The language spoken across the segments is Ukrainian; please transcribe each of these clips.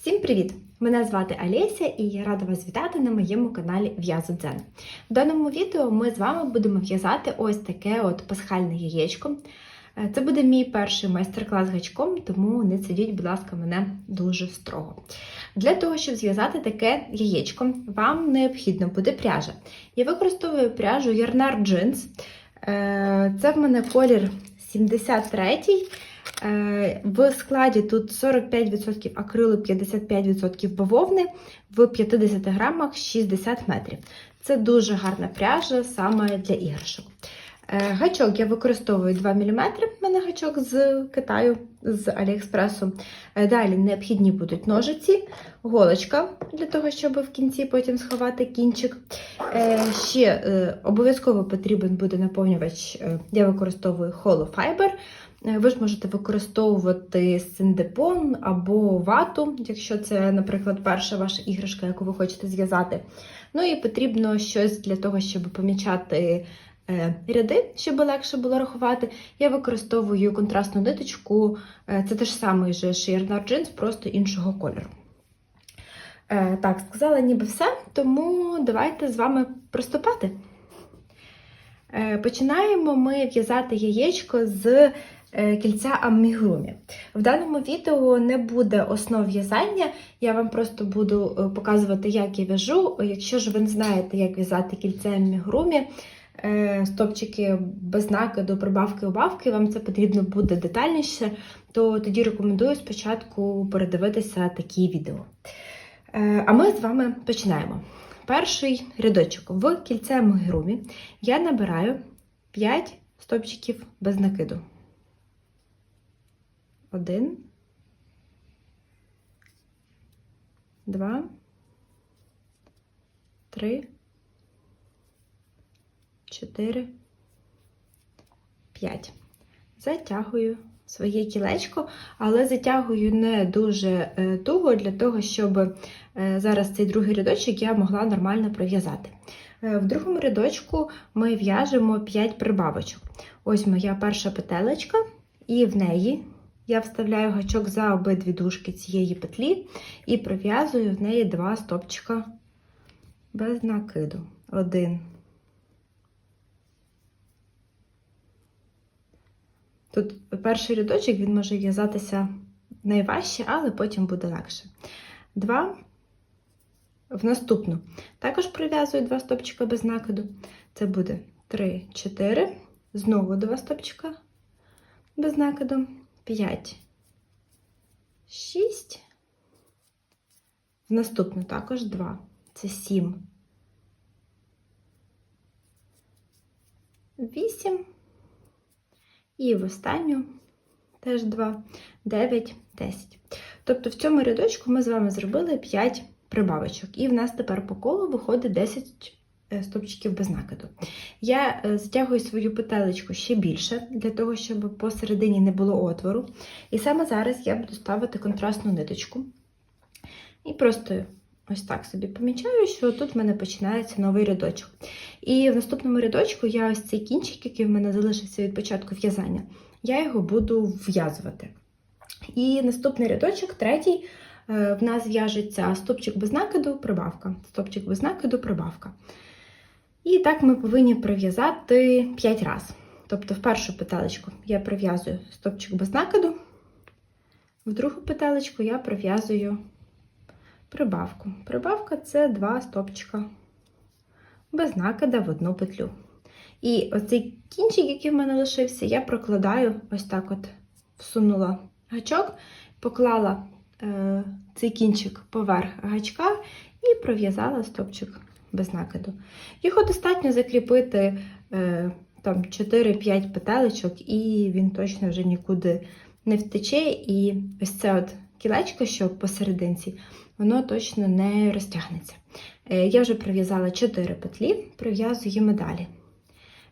Всім привіт! Мене звати Олеся і я рада вас вітати на моєму каналі В'язу Дзен. В даному відео ми з вами будемо в'язати ось таке от пасхальне яєчко. Е, Це буде мій перший майстер-клас гачком, тому не сидіть, будь ласка, мене дуже строго. Для того, щоб зв'язати таке яєчко, вам необхідно буде пряжа. Я використовую пряжу Yarnar Jeans. Е, Це в мене колір 73 Е, В складі тут 45% акрилу, 55% бавовни, в 50 грамах 60 метрів. Це дуже гарна пряжа саме для іграшок. Е, Гачок я використовую 2 мм, в мене гачок з Китаю, з Аліекспресу. Е, Далі необхідні будуть ножиці, голочка для того, щоб в кінці потім сховати кінчик. Е, Ще е, обов'язково потрібен буде наповнювач, е, я використовую Hollow Fiber. Е, Ви ж можете використовувати синдепон або вату, якщо це, наприклад, перша ваша іграшка, яку ви хочете зв'язати. Ну і потрібно щось для того, щоб помічати е, ряди, щоб легше було рахувати. Я використовую контрастну ниточку, е, це те ж саме же Sheer Jeans, просто іншого кольору. Так, сказала ніби все, тому давайте з вами приступати. Починаємо ми в'язати яєчко з кільця аммігурумі. В даному відео не буде основ в'язання, я вам просто буду е, показувати, як я в'яжу. Якщо ж ви не знаєте, як в'язати кільце аммігурумі, е, стопчики без накиду, прибавки, убавки, вам це потрібно буде детальніше, то тоді рекомендую спочатку передивитися такі відео. Е, А ми з вами починаємо. Перший рядочок в кільце амігурумі я набираю 5 стопчиків без накиду. Один, два, три, чотири, п'ять. Затягую своє кілечко, але затягую не дуже е, туго для того, щоб е, зараз цей другий рядочок я могла нормально пров'язати. Е, В другому рядочку ми в'яжемо 5 прибавочок. Ось моя перша петелечка, і в неї я вставляю гачок за обидві дужки цієї петлі і пров'язую в неї два стопчика без накиду. Один. Тут перший рядочок він може в'язатися найважче, але потім буде легше. Два. В наступну також пров'язую два стопчика без накиду. Це буде 3, 4. Знову два стопчика без накиду. 5, 6. В наступну також 2. Це 7. 8. І в останню теж 2, 9, 10. Тобто в цьому рядочку ми з вами зробили 5 прибавочок. І в нас тепер по колу виходить 10 стопчиків без накиду. Я е, затягую свою петелечку ще більше, для того, щоб посередині не було отвору. І саме зараз я буду ставити контрастну ниточку. І просто ось так собі помічаю, що тут в мене починається новий рядочок. І в наступному рядочку я ось цей кінчик, який в мене залишився від початку в'язання, я його буду в'язувати. І наступний рядочок, третій, е, в нас в'яжеться стопчик без накиду, прибавка. Стопчик без накиду, прибавка. І так ми повинні пров'язати 5 разів. Тобто в першу петелечку я пров'язую стопчик без накиду, в другу петелечку я пров'язую прибавку. Прибавка це два стопчика без накида в одну петлю. І оцей кінчик, який в мене лишився, я прокладаю ось так от всунула гачок, поклала е, цей кінчик поверх гачка і пров'язала стопчик без накиду. Його достатньо закріпити е, там 4-5 петелечок, і він точно вже нікуди не втече. І ось це от кілечко, що посерединці, воно точно не розтягнеться. Е, я вже пров'язала 4 петлі, пров'язуємо далі.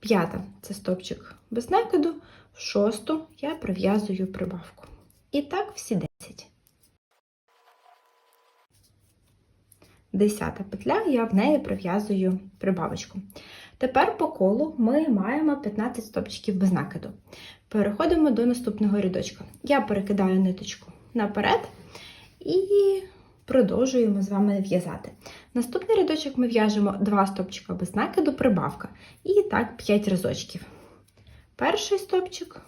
П'ята це стопчик без накиду, шосту я пров'язую прибавку. І так всі 10. Десята петля, я в неї пров'язую прибавочку. Тепер по колу ми маємо 15 стопчиків без накиду. Переходимо до наступного рядочка. Я перекидаю ниточку наперед і продовжуємо з вами в'язати. Наступний рядочок ми в'яжемо 2 стопчика без накиду, прибавка. І так 5 разочків. Перший стопчик,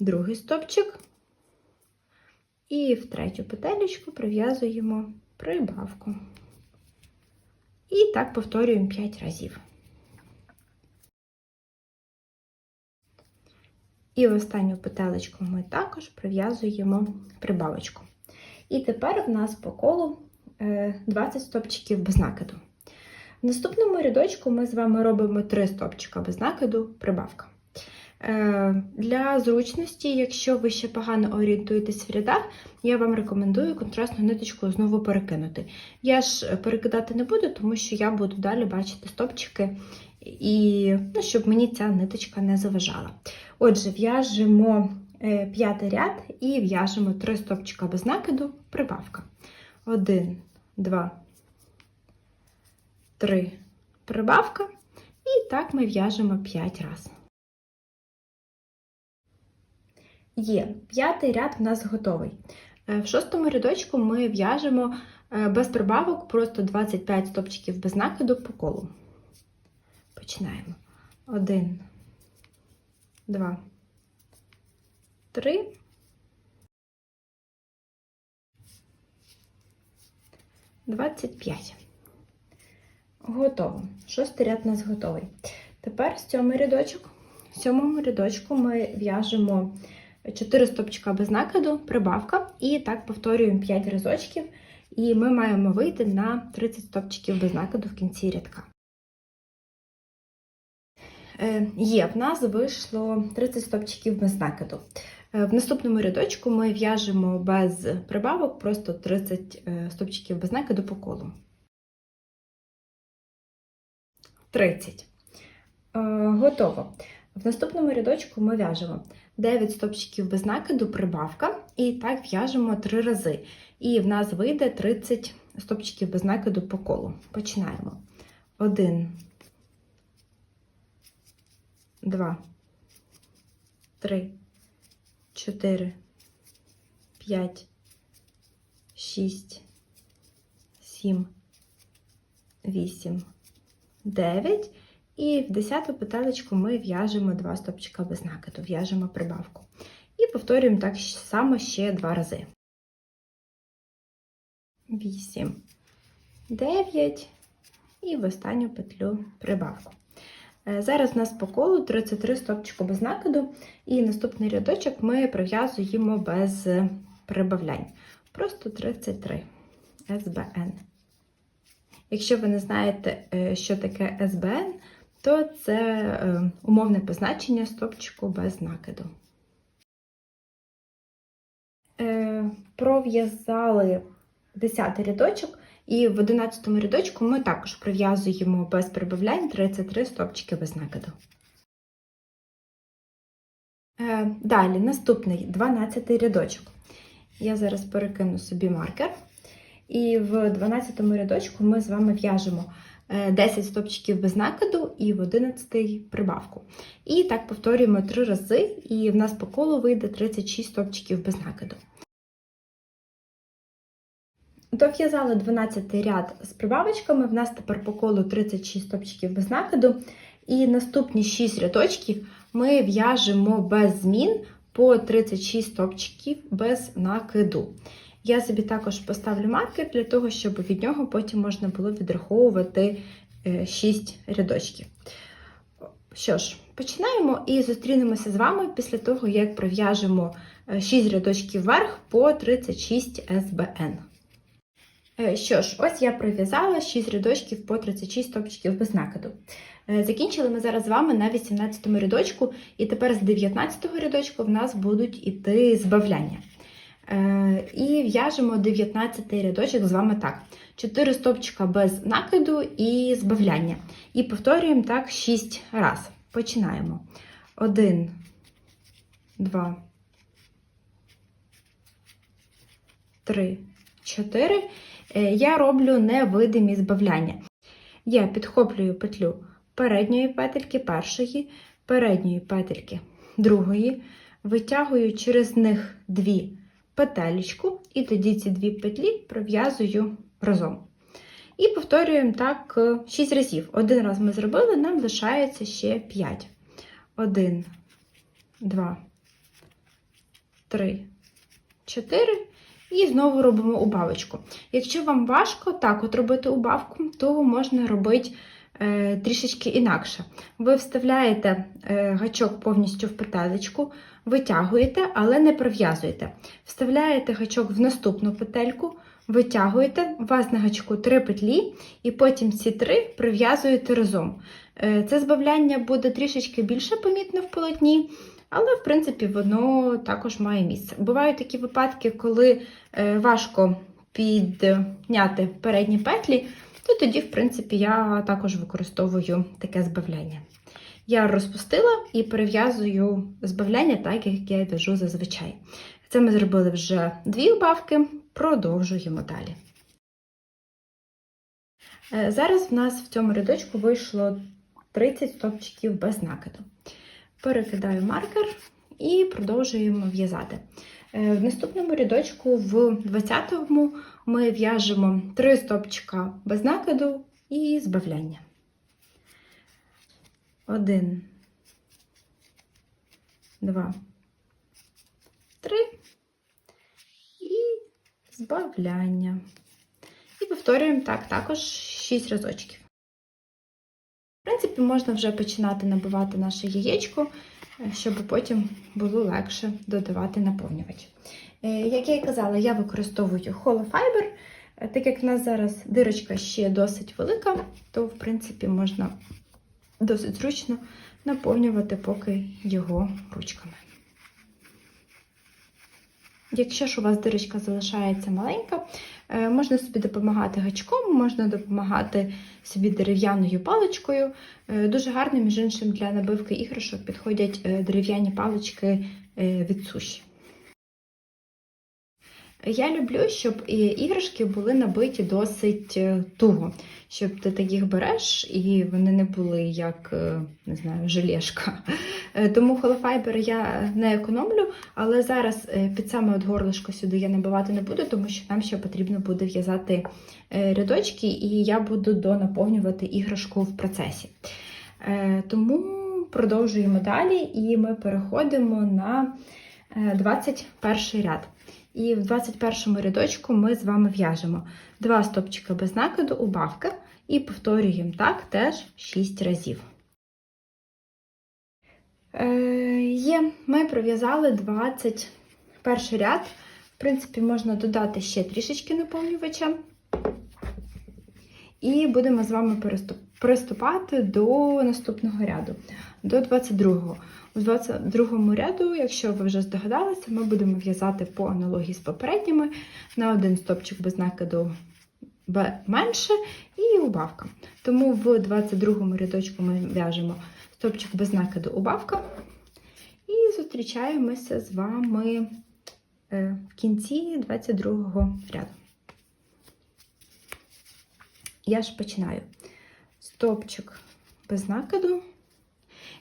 другий стопчик. І в третю петелечку пров'язуємо прибавку. І так повторюємо 5 разів. І в останню петелечку ми також прив'язуємо прибавочку. І тепер в нас по колу 20 стопчиків без накиду. В наступному рядочку ми з вами робимо 3 стопчика без накиду, прибавка. Е, Для зручності, якщо ви ще погано орієнтуєтесь в рядах, я вам рекомендую контрастну ниточку знову перекинути. Я ж перекидати не буду, тому що я буду далі бачити стопчики, і ну, щоб мені ця ниточка не заважала. Отже, в'яжемо е, п'ятий ряд і в'яжемо 3 стопчика без накиду, прибавка. 1, 2, 3, прибавка. І так ми в'яжемо 5 разів. Є, п'ятий ряд в нас готовий. Е, В шостому рядочку ми в'яжемо е, без прибавок просто 25 стопчиків без накиду по колу. Починаємо. 1, 2, 3. Двадцять п'ять. Готово. Шостий ряд у нас готовий. Тепер сьомий рядочок. В сьомому рядочку ми в'яжемо 4 стопчика без накиду, прибавка, і так повторюємо 5 разочків, і ми маємо вийти на 30 стопчиків без накиду в кінці рядка. Е, Є, в нас вийшло 30 стопчиків без накиду. Е, В наступному рядочку ми в'яжемо без прибавок просто 30 е, стопчиків без накиду по колу. 30. Е, Готово. В наступному рядочку ми в'яжемо 9 стопчиків без накиду, прибавка, і так в'яжемо 3 рази. І в нас вийде 30 стопчиків без накиду по колу. Починаємо. 1, 2, 3, 4, 5, 6, 7, 8, 9. І в 10 петелечку ми в'яжемо 2 стопчика без накиду, в'яжемо прибавку. І повторюємо так само ще 2 рази. 8, 9 і в останню петлю прибавку. Е, Зараз у нас по колу 33 стопчика без накиду, і наступний рядочок ми прив'язуємо без прибавлянь. Просто 33 СБН. Якщо ви не знаєте, е, що таке СБН, то це е, умовне позначення стопчику без накиду. Е, Пров'язали 10 рядочок, і в 11 рядочку ми також прив'язуємо без прибавлянь 33 стопчики без накиду. Е, Далі, наступний 12 рядочок. Я зараз перекину собі маркер. І в 12 рядочку ми з вами в'яжемо 10 стопчиків без накиду і в 11 прибавку. І так повторюємо 3 рази, і в нас по колу вийде 36 стопчиків без накиду. Дов'язали 12 ряд з прибавочками, в нас тепер по колу 36 стопчиків без накиду. І наступні 6 рядочків ми в'яжемо без змін по 36 стопчиків без накиду. Я собі також поставлю маркер для того, щоб від нього потім можна було відраховувати 6 рядочків. Що ж, починаємо і зустрінемося з вами після того, як пров'яжемо 6 рядочків вверх по 36 СБН. Е, Що ж, ось я пров'язала 6 рядочків по 36 стопчиків без накиду. Е, Закінчили ми зараз з вами на 18 рядочку, і тепер з 19 рядочку в нас будуть іти збавляння. Е, І в'яжемо 19 рядочок з вами так. 4 стопчика без накиду і збавляння. І повторюємо так 6 раз. Починаємо. 1, 2, 3, 4. Е, Я роблю невидимі збавляння. Я підхоплюю петлю передньої петельки першої, передньої петельки другої, витягую через них дві петелечку, і тоді ці дві петлі пров'язую разом. І повторюємо так 6 разів. Один раз ми зробили, нам лишається ще 5. 1, 2, 3, 4. І знову робимо убавочку. Якщо вам важко так от робити убавку, то можна робити е, трішечки інакше. Ви вставляєте е, гачок повністю в петелечку, витягуєте, але не пров'язуєте. Вставляєте гачок в наступну петельку, витягуєте, у вас на гачку три петлі, і потім ці три прив'язуєте разом. Е, Це збавляння буде трішечки більше помітно в полотні, але, в принципі, воно також має місце. Бувають такі випадки, коли е, важко підняти передні петлі, то тоді, в принципі, я також використовую таке збавляння. Я розпустила і перев'язую збавляння так, як я в'яжу зазвичай. Це ми зробили вже дві убавки, продовжуємо далі. Е, Зараз в нас в цьому рядочку вийшло 30 стопчиків без накиду. Перекидаю маркер і продовжуємо в'язати. Е, В наступному рядочку, в 20-му, ми в'яжемо 3 стопчика без накиду і збавляння. Один, два, три і збавляння. І повторюємо так також 6 разочків. В принципі, можна вже починати набивати наше яєчко, щоб потім було легше додавати наповнювач. Е, Як я і казала, я використовую холофайбер. Так як в нас зараз дирочка ще досить велика, то в принципі можна досить зручно наповнювати поки його ручками. Якщо ж у вас дирочка залишається маленька, е, можна собі допомагати гачком, можна допомагати собі дерев'яною паличкою. Е, Дуже гарно, між іншим, для набивки іграшок підходять е, дерев'яні палички від суші. Я люблю, щоб іграшки були набиті досить е, туго, щоб ти так їх береш і вони не були як е, не знаю, желешка. Е, Тому холофайбер я не економлю, але зараз під саме от горлишко сюди я набивати не буду, тому що нам ще потрібно буде в'язати рядочки, і я буду донаповнювати іграшку в процесі. Тому продовжуємо далі, і ми переходимо на е, 21 ряд. І в 21 рядочку ми з вами в'яжемо два стопчика без накиду, убавки, і повторюємо так теж 6 разів. Е, є, ми пров'язали 21 ряд. В принципі, можна додати ще трішечки наповнювача. І будемо з вами приступати до наступного ряду, до 22-го. У 22 ряду, якщо ви вже здогадалися, ми будемо в'язати по аналогії з попередніми на один стопчик без накиду Б менше і убавка. Тому в 22 рядочку ми в'яжемо стопчик без накиду убавка. І зустрічаємося з вами е, в кінці 22 ряду. Я ж починаю. Стопчик без накиду.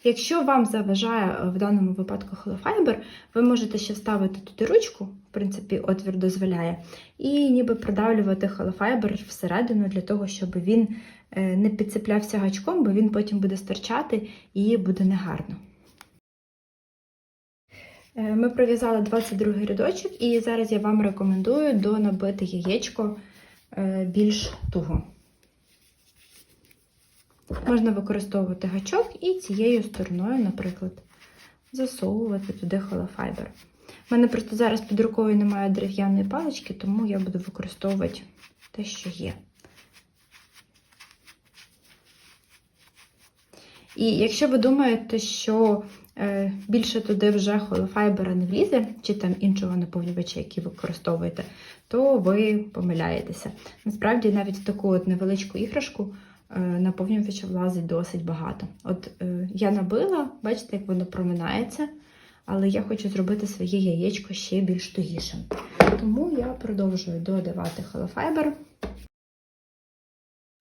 Якщо вам заважає е, в даному випадку холофайбер, ви можете ще вставити туди ручку, в принципі, отвір дозволяє, і ніби продавлювати холофайбер всередину для того, щоб він е, не підцеплявся гачком, бо він потім буде стирчати і буде негарно. Е, Ми пров'язали 22 рядочок, і зараз я вам рекомендую донабити яєчко більш туго. Можна використовувати гачок і цією стороною, наприклад, засовувати туди холофайбер. У мене просто зараз під рукою немає дерев'яної палички, тому я буду використовувати те, що є. І якщо ви думаєте, що е, більше туди вже холофайбера не влізе, чи там іншого наповнювача, який використовуєте, то ви помиляєтеся. Насправді, навіть таку от невеличку іграшку е, наповнювача влазить досить багато. От е, я набила, бачите, як воно проминається, але я хочу зробити своє яєчко ще більш тугішим. Тому я продовжую додавати холофайбер.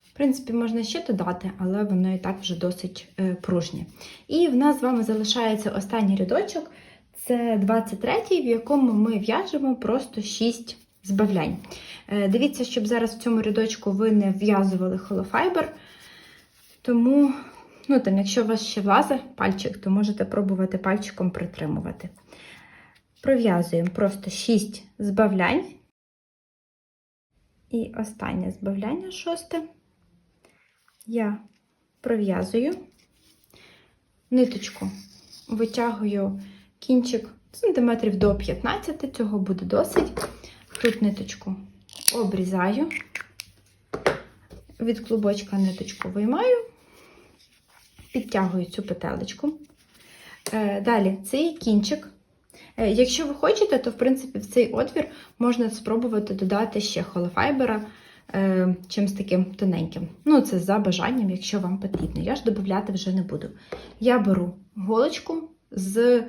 В принципі, можна ще додати, але воно і так вже досить е, пружнє. І в нас з вами залишається останній рядочок Це 23-й, в якому ми в'яжемо просто 6 збавлянь. Е, Дивіться, щоб зараз в цьому рядочку ви не в'язували холофайбер. Тому, ну там, якщо у вас ще влазить пальчик, то можете пробувати пальчиком притримувати. Пров'язуємо просто 6 збавлянь. І останнє збавляння шосте. Я пров'язую ниточку, витягую кінчик сантиметрів до 15, цього буде досить. Тут ниточку обрізаю, від клубочка ниточку виймаю, підтягую цю петелечку. Е, Далі цей кінчик. Е, Якщо ви хочете, то в принципі в цей отвір можна спробувати додати ще холофайбера е, чимось таким тоненьким. Ну, це за бажанням, якщо вам потрібно. Я ж додати вже не буду. Я беру голочку з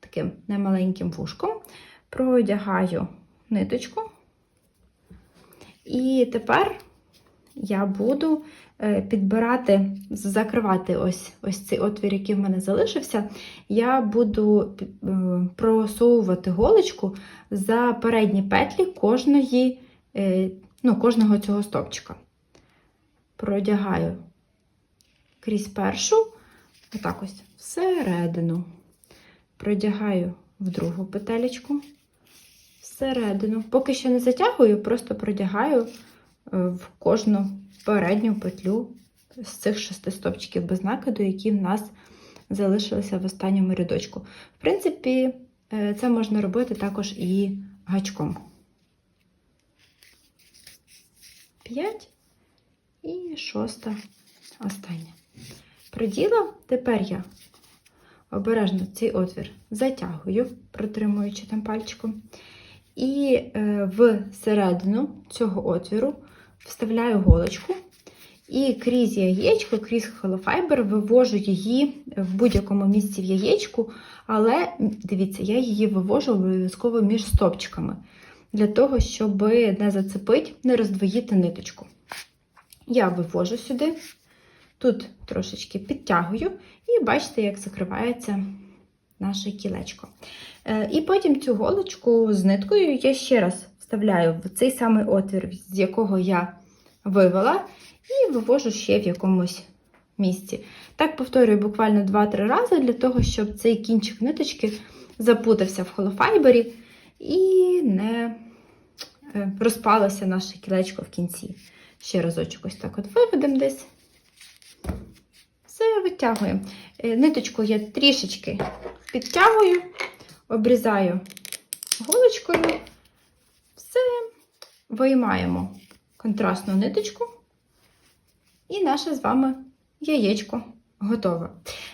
таким немаленьким вушком, продягаю ниточку. І тепер я буду е, підбирати, закривати ось, ось цей отвір, який в мене залишився. Я буду е, просовувати голочку за передні петлі кожної, е, ну, кожного цього стовпчика. Продягаю крізь першу, отак ось всередину. Продягаю в другу петелечку всередину. Поки що не затягую, просто продягаю е, в кожну передню петлю з цих шести стопчиків без накиду, які в нас залишилися в останньому рядочку. В принципі, е, це можна робити також і гачком. 5 і шоста остання. Проділа, тепер я обережно цей отвір затягую, протримуючи там пальчиком. І е, в середину цього отвіру вставляю голочку і крізь яєчко, крізь холофайбер вивожу її в будь-якому місці в яєчку, але дивіться, я її вивожу обов'язково між стопчиками, для того, щоб не зацепити, не роздвоїти ниточку. Я вивожу сюди, тут трошечки підтягую, і бачите, як закривається наше кілечко. Е, І потім цю голочку з ниткою я ще раз вставляю в цей самий отвір, з якого я вивела, і вивожу ще в якомусь місці. Так повторюю буквально 2-3 рази для того, щоб цей кінчик ниточки запутався в холофайбері і не е, розпалося наше кілечко в кінці. Ще разочок ось так от виведемо десь. Все витягуємо. Е, Ниточку я трішечки підтягую, обрізаю голочкою, все виймаємо контрастну ниточку, і наше з вами яєчко готове.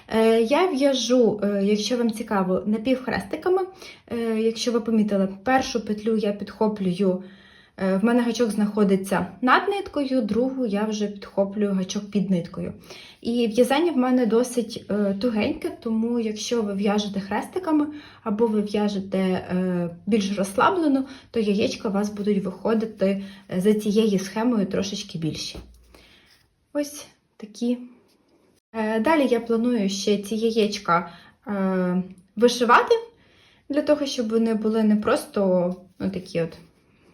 Е, Я в'яжу, е, якщо вам цікаво, напівхрестиками. Е, Якщо ви помітили, першу петлю я підхоплюю. Е, В мене гачок знаходиться над ниткою, другу я вже підхоплюю гачок під ниткою. І в'язання в мене досить е, тугеньке, тому якщо ви в'яжете хрестиками або ви в'яжете е, більш розслаблено, то яєчка у вас будуть виходити за цією схемою трошечки більші. Ось такі. Далі я планую ще ці яєчка вишивати, для того, щоб вони були не просто ну, такі от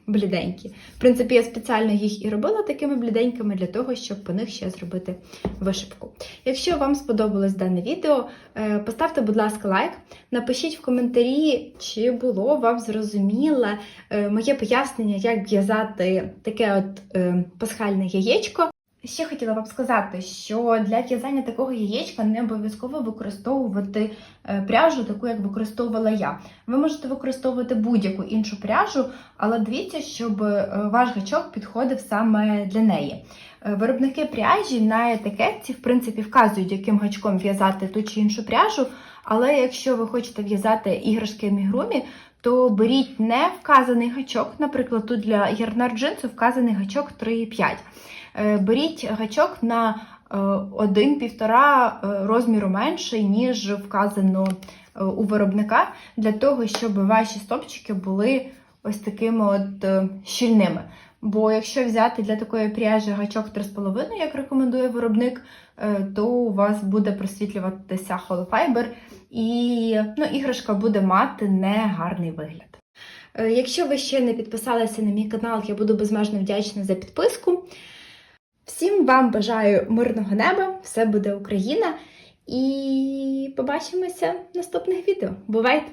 бліденькі. В принципі, я спеціально їх і робила такими бліденькими для того, щоб по них ще зробити вишивку. Якщо вам сподобалось дане відео, е, поставте, будь ласка, лайк, напишіть в коментарі, чи було вам зрозуміле е, моє пояснення, як в'язати таке от е, пасхальне яєчко. Ще хотіла вам сказати, що для в'язання такого яєчка не обов'язково використовувати е, пряжу, таку як використовувала я. Ви можете використовувати будь-яку іншу пряжу, але дивіться, щоб е, ваш гачок підходив саме для неї. Е, Виробники пряжі на етикетці, в принципі, вказують, яким гачком в'язати ту чи іншу пряжу. Але якщо ви хочете в'язати іграшки мігрумі, то беріть не вказаний гачок. Наприклад, тут для ярнар джинсу вказаний гачок 3,5. Е, Беріть гачок на е, 1-1,5 е, розміру менший, ніж вказано е, у виробника, для того, щоб ваші стопчики були ось такими от е, щільними. Бо якщо взяти для такої пряжі гачок 3,5, як рекомендує виробник, е, то у вас буде просвітлюватися холофайбер, і ну, іграшка буде мати негарний вигляд. Е, Якщо ви ще не підписалися на мій канал, я буду безмежно вдячна за підписку. Всім вам бажаю мирного неба, все буде Україна! І побачимося в наступних відео. Бувайте!